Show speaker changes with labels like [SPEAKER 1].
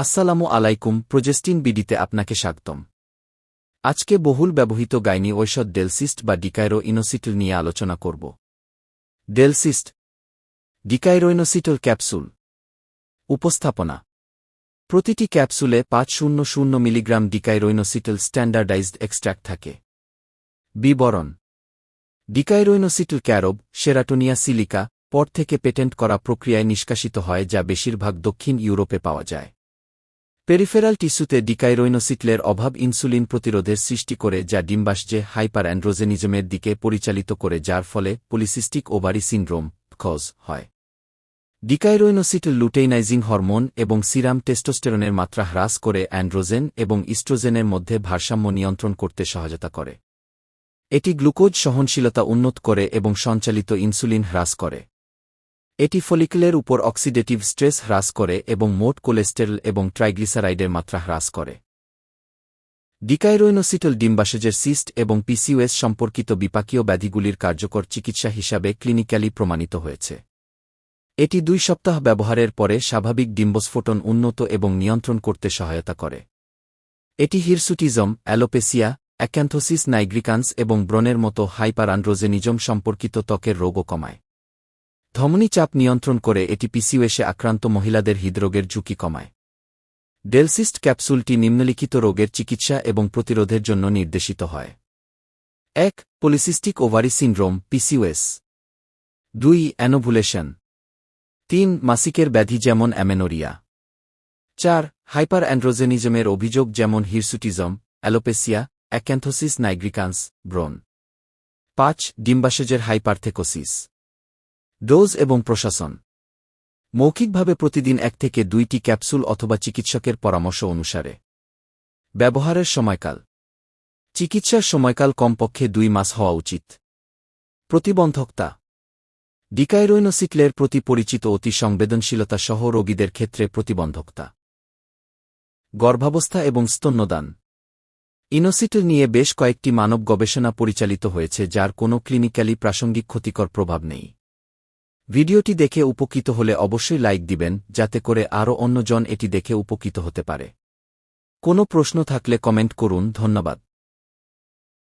[SPEAKER 1] আসসালামু আলাইকুম, প্রজেস্টিন বিডিতে আপনাকে স্বাগতম। আজকে বহুল ব্যবহৃত গাইনি ঔষধ ডেলসিস্ট বা ডিকাইরো ইনোসিটল নিয়ে আলোচনা করব। ডেলসিস্ট, ডিকাইরোইনোসিটল ক্যাপসুল। উপস্থাপনা, প্রতিটি ক্যাপসুলে পাঁচ শূন্য শূন্য মিলিগ্রাম ডিকাইরোইনোসিটল স্ট্যান্ডার্ডাইজড এক্সট্র্যাক্ট থাকে। বিবরণ, ডিকাইরোইনোসিটল ক্যারব, সেরাটোনিয়া সিলিকা, পর থেকে পেটেন্ট করা প্রক্রিয়ায় নিষ্কাশিত হয় যা বেশিরভাগ দক্ষিণ ইউরোপে পাওয়া যায়। পেরিফেরাল টিস্যুতে ডিকাইরোইনোসিটলের অভাব ইনসুলিন প্রতিরোধের সৃষ্টি করে যা ডিম্বাসজে হাইপার অ্যান্ড্রোজেনিজমের দিকে পরিচালিত করে যার ফলে পলিসিস্টিক ওভারি সিন্ড্রোম খজ হয়। D chiro inositol luteinizing hormone এবং সিরাম টেস্টোস্টেরনের মাত্রা হ্রাস করে অ্যান্ড্রোজেন এবং ইস্ট্রোজেনের মধ্যে ভারসাম্য নিয়ন্ত্রণ করতে সহায়তা করে। এটি গ্লুকোজ সহনশীলতা উন্নত করে এবং সঞ্চালিত ইনসুলিন হ্রাস করে। এটি ফলিকলের উপর অক্সিডেটিভ স্ট্রেস হ্রাস করে এবং মোট কোলেস্টেরল এবং ট্রাইগ্লিসারাইডের মাত্রা হ্রাস করে। ডিকাইরোইনোসিটল ডিম্বাসেজের সিস্ট এবং পিসিওএস সম্পর্কিত বিপাকীয় ব্যাধিগুলির কার্যকর চিকিৎসা হিসাবে ক্লিনিক্যালি প্রমাণিত হয়েছে। এটি দুই সপ্তাহ ব্যবহারের পরে স্বাভাবিক ডিম্বস্ফোটন উন্নত এবং নিয়ন্ত্রণ করতে সহায়তা করে। এটি হিরসুটিজম, অ্যালোপেসিয়া, অ্যাক্যান্থোসিস নাইগ্রিকান্স এবং ব্রণের মতো হাইপার সম্পর্কিত ত্বকের রোগও কমায়। ধমনী চাপ নিয়ন্ত্রণ করে এটি পিসিওএসে আক্রান্ত মহিলাদের হৃদরোগের ঝুঁকি কমায়। ডেলসিস্ট ক্যাপসুলটি নিম্নলিখিত রোগের চিকিৎসা এবং প্রতিরোধের জন্য নির্দেশিত হয়। এক, পলিসিস্টিক ওভারি সিন্ড্রোম পিসিওএস দুই, অ্যানোভুলেশন। তিন, মাসিকের ব্যাধি যেমন অ্যামেনোরিয়া। চার হাইপার অ্যান্ড্রোজেনিজমের অভিযোগ যেমন হিরসুটিজম, অ্যালোপেসিয়া, অ্যাক্যান্থোসিস নাইগ্রিকান্স, ব্রন। পাঁচ ডিম্বাসেজের হাইপারথেকোসিস। ডোজ এবং প্রশাসন। মৌখিকভাবে প্রতিদিন এক থেকে দুইটি ক্যাপসুল অথবা চিকিৎসকের পরামর্শ অনুসারে। ব্যবহারের সময়কাল। চিকিৎসার সময়কাল কমপক্ষে দুই মাস হওয়া উচিত। প্রতিবন্ধকতা। ডিকাইরোইনোসিটলের প্রতি পরিচিত অতি সংবেদনশীলতা সহ রোগীদের ক্ষেত্রে প্রতিবন্ধকতা। গর্ভাবস্থা এবং স্তন্যদান। ইনোসিটল নিয়ে বেশ কয়েকটি মানব গবেষণা পরিচালিত হয়েছে যার কোনো ক্লিনিক্যালি প্রাসঙ্গিক ক্ষতিকর প্রভাব নেই। ভিডিওটি দেখে উপকৃত হলে অবশ্যই লাইক দিবেন, যাতে করে আরও অন্যজন এটি দেখে উপকৃত হতে পারে। কোনো প্রশ্ন থাকলে কমেন্ট করুন, ধন্যবাদ।